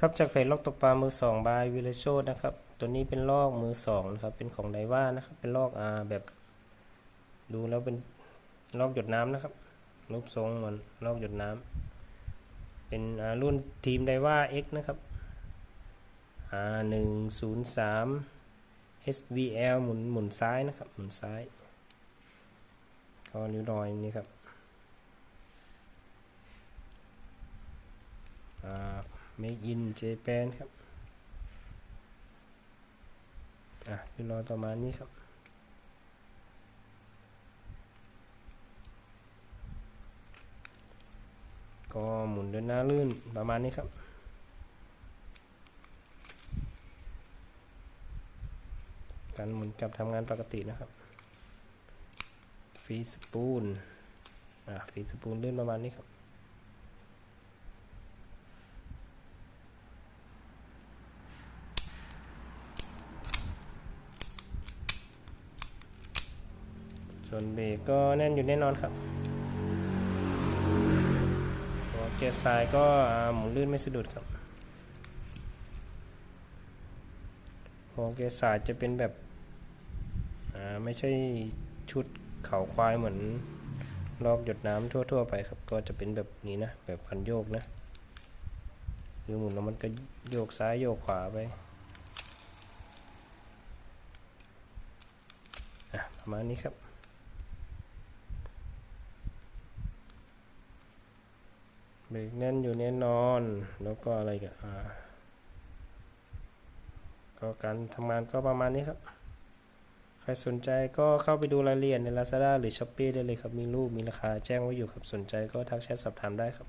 ครับจากเพจลอกตกปลามือสองบายวิเลโชดนะครับ ตัวนี้เป็นลอกมือสองนะครับ เป็นของไดว่านะครับ เป็นลอกอาแบบ ดูแล้วเป็นลอกหยดน้ำนะครับ รูปทรงเหมือนลอกหยดน้ำเป็นอารุ่นทีมไดว่า X นะครับอ่าหนึ่งศูนย์สาม SVL หมุนหมุนซ้ายนะครับ หมุนซ้ายก็นิ้วรอยนี่ครับอ่ Make in Japan ครับ อะนิ้วรอยประมาณนี้ครับก็หมุนเดินหน้าลื่นประมาณนี้ครับ การหมุนกลับทำงานปกตินะครับ ฟีสปูน อะฟีสปูนลื่นประมาณนี้ครับ ส่วนเบรกก็แน่นอยู่แน่นอนครับหัวเกียร์ซ้ายก็หมุนลื่นไม่สะดุดครับหัวเกียร์ซ้ายจะเป็นแบบอ่าไม่ใช่ชุดเขาควายเหมือนลอกหยดน้ำทั่ว ๆ ไปครับ ก็จะเป็นแบบนี้นะ แบบคันโยกนะคือหมุนแล้วมันก็โยกซ้ายโยกขวาไปอะประมาณนี้ครับ เบรกแน่นอยู่แน่นอน แล้วก็อะไรกันอ่าก็การทำงานก็ประมาณนี้ครับ ใครสนใจก็เข้าไปดูรายละเอียดใน Lazada หรือ Shopee ได้เลยครับ มีรูปมีราคาแจ้งไว้อยู่ครับ สนใจก็ทักแชทสอบถามได้ครับ